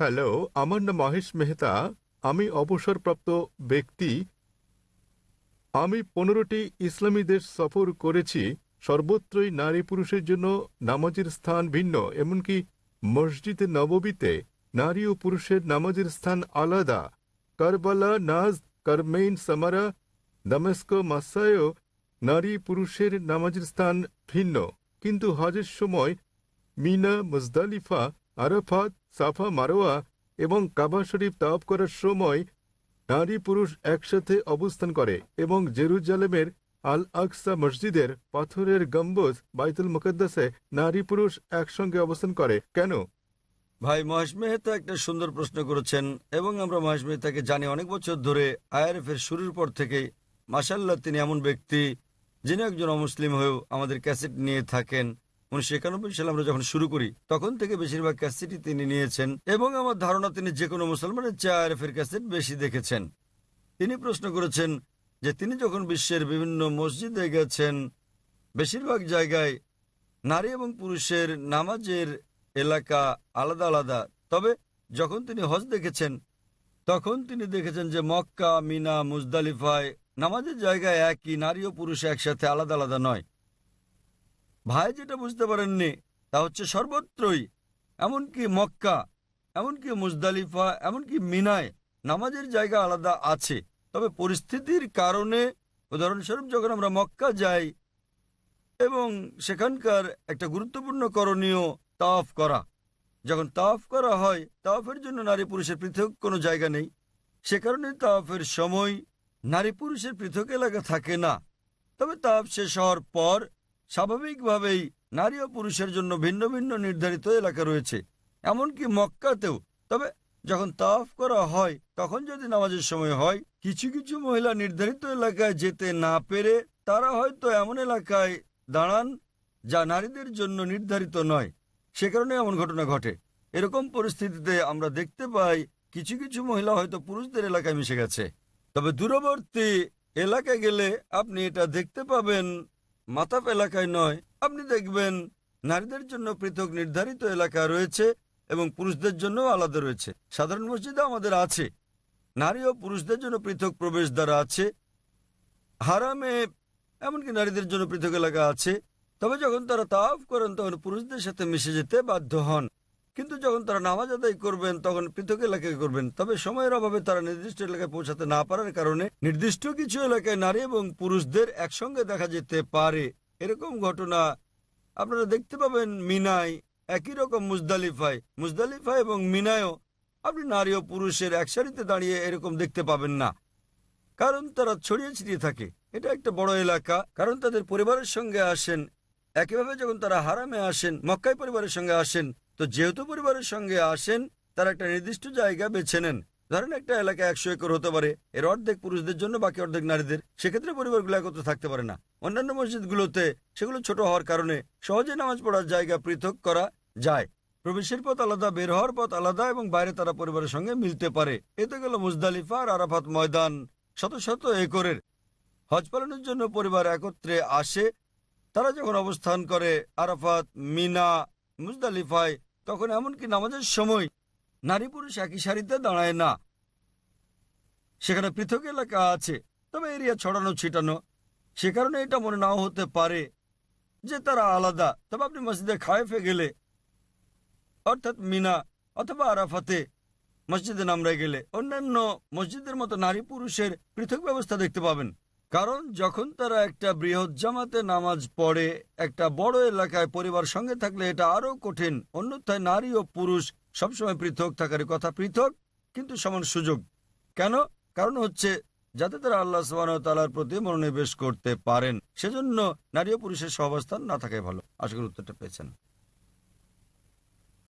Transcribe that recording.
Hello, আমার নাম মহেশ মেহতা। আমি অবসরপ্রাপ্ত ব্যক্তি। আমি পনেরোটি ইসলামী দেশ সফর করেছি। সর্বত্রই নারী পুরুষের জন্য নামাজের স্থান ভিন্ন, এমনকি মসজিদে নববীতে নারী ও পুরুষের নামাজের স্থান আলাদা। কারবালা, নাজ, কারমেইন, সামারা, দামেস্ক, মাসায়ও নারী পুরুষের নামাজের স্থান ভিন্ন। কিন্তু হজের সময় Mina, Muzdalifah Arafat, Safa Marwah এবং কাবা শরীফ তাওয়াফ করার সময় নারী পুরুষ একসাথে অবস্থান করে এবং জেরুজালেমের আল আকসা মসজিদের পাথরের গম্বুজ বাইতুল মুকদ্দাসে নারী পুরুষ একসঙ্গে অবস্থান করে। কেন? ভাই, মহেশ মেহতা একটা সুন্দর প্রশ্ন করেছেন এবং আমরা মহেশ মেহতাকে জানি অনেক বছর ধরে আইআরএফ এর শুরুর পর থেকেই। মাসাল্লাহ তিনি এমন ব্যক্তি যিনি একজন অমুসলিম হয়েও আমাদের ক্যাসেট নিয়ে থাকেন। উনিশশো একানব্বই সালে আমরা যখন শুরু করি, তখন থেকে বেশিরভাগ ক্যাসেটই তিনি নিয়েছেন এবং আমার ধারণা তিনি যে কোনো মুসলমানের চেয়ে আইআরএফ এর ক্যাসেট বেশি দেখেছেন। তিনি প্রশ্ন করেছেন যে তিনি যখন বিশ্বের বিভিন্ন মসজিদে গেছেন, বেশিরভাগ জায়গায় নারী এবং পুরুষের নামাজের এলাকা আলাদা আলাদা। তবে যখন তিনি হজ দেখেছেন, তখন তিনি দেখেছেন যে মক্কা, মিনা, মুজদালিফায় নামাজের জায়গায় একই, নারী ও পুরুষ একসাথে আলাদা আলাদা নয়। ভাই যেটা বুঝতে পারেননি, তা হচ্ছে সর্বত্রই। এমনকি মক্কা, এমনকি মুজদালিফা, এমনকি মিনায় নামাজের জায়গা আলাদা আছে। তবে পরিস্থিতির কারণে, উদাহরণস্বরূপ যখন আমরা মক্কা যাই এবং সেখানকার একটা গুরুত্বপূর্ণ করণীয় তাফ করা। যখন তাফ করা হয় তাফের জন্য নারী পুরুষের পৃথক কোনো জায়গা নেই। সে কারণে তাফের সময় নারী পুরুষের পৃথক এলাকা থাকে না। তবে তাওয়াফ শেষ হওয়ার পর স্বাভাবিকভাবেই নারী ও পুরুষের জন্য ভিন্ন ভিন্ন নির্ধারিত এলাকা রয়েছে। এমনকি মক্কাতেও। তবে যখন তাফ করা হয়, তখন যদি নামাজের সময় হয়, কিছু কিছু মহিলা নির্ধারিত এলাকায় যেতে না পেরে তারা হয়তো এমন এলাকায় দাঁড়ান যা নারীদের জন্য নির্ধারিত নয়। সে কারণে এমন ঘটনা ঘটে। এরকম পরিস্থিতিতে আমরা দেখতে পাই, কিছু কিছু মহিলা হয়তো পুরুষদের এলাকায় মিশে গেছে। তবে দূরবর্তী এলাকায় গেলে আপনি এটা দেখতে পাবেন মাতাপ এলাকায় নয়। আপনি দেখবেন নারীদের জন্য পৃথক নির্ধারিত এলাকা রয়েছে এবং পুরুষদের জন্য আলাদা রয়েছে। সাধারণ মসজিদে আমাদের আছে। নারী ও পুরুষদের জন্য পৃথক প্রবেশদ্বার আছে। হারামে এমনকি নারীদের জন্য পৃথক এলাকা আছে। তবে যখন তারা তাফ করেন, তখন পুরুষদের সাথে মিশে যেতে বাধ্য হন। কিন্তু যখন তারা নামাজ আদায় করবেন, তখন পৃথক এলাকায় করবেন। তবে সময়ের অভাবে তারা নির্দিষ্ট এলাকায় পৌঁছাতে না পারার কারণে নির্দিষ্ট কিছু এলাকায় নারী এবং পুরুষদের একসঙ্গে দেখা যেতে পারে। এরকম ঘটনা আপনারা দেখতে পাবেন মিনায়। একই রকম মুজদালিফায়। মুজদালিফা এবং মিনায়ও আপনি নারী ও পুরুষের এক সারিতে দাঁড়িয়ে এরকম দেখতে পাবেন না। কারণ তারা ছড়িয়ে ছিটিয়ে থাকে। এটা একটা বড় এলাকা। কারণ তাদের পরিবারের সঙ্গে আসেন। একইভাবে যখন তারা হারামে আসেন মক্কাই পরিবারের সঙ্গে আসেন তো যেহেতু পরিবারের সঙ্গে আসেন, তারা একটা নির্দিষ্ট জায়গা বেছে নেন। ধরেন একটা এলাকা একশো একর হতে পারে। এর অর্ধেক পুরুষদের জন্য, বাকি অর্ধেক নারীদের। সেক্ষেত্রে পরিবারগুলো একত্র থাকতে পারে না। অন্যান্য মসজিদগুলোতে সেগুলো ছোট হওয়ার কারণে সহজে নামাজ পড়ার জায়গা পৃথক করা যায়। প্রবেশের পথ আলাদা, বের হওয়ার পথ আলাদা এবং বাইরে তারা পরিবারের সঙ্গে মিলতে পারে। এতে গেল মুজদালিফা আর আরাফাত ময়দান। শত শত একরের হজ পালনের জন্য পরিবার একত্রে আসে। তারা যখন অবস্থান করে আরাফাত, মিনা, মুজদালিফায় তখন এমনকি নামাজের সময় নারী পুরুষ একই সারিতে দাঁড়ায় না। সেখানে পৃথক এলাকা আছে, তবে এরিয়া ছড়ানো, ছিটানো। সে কারণে এটা মনে নাও হতে পারে যে তারা আলাদা। তবে আপনি মসজিদে খায়েফে গেলে, অর্থাৎ মিনা অথবা আরাফাতে মসজিদে নামরায় গেলে অন্যান্য মসজিদের মতো নারী পুরুষের পৃথক ব্যবস্থা দেখতে পাবেন। কারণ যখন তারা একটা বৃহৎ জামাতে নামাজ পড়ে, একটা বড় এলাকায় পরিবার সঙ্গে থাকলে এটা আরও কঠিন। অন্যথায় নারী ও পুরুষ সবসময় পৃথক থাকার কথা পৃথক, কিন্তু সমান সুযোগ। কেন? কারণ হচ্ছে, যাতে তারা আল্লাহ তালার প্রতি মনোনিবেশ করতে পারেন, সেজন্য নারী ও পুরুষের সহাবস্থান না থাকাই ভালো। আশা করি উত্তরটা পেয়েছেন।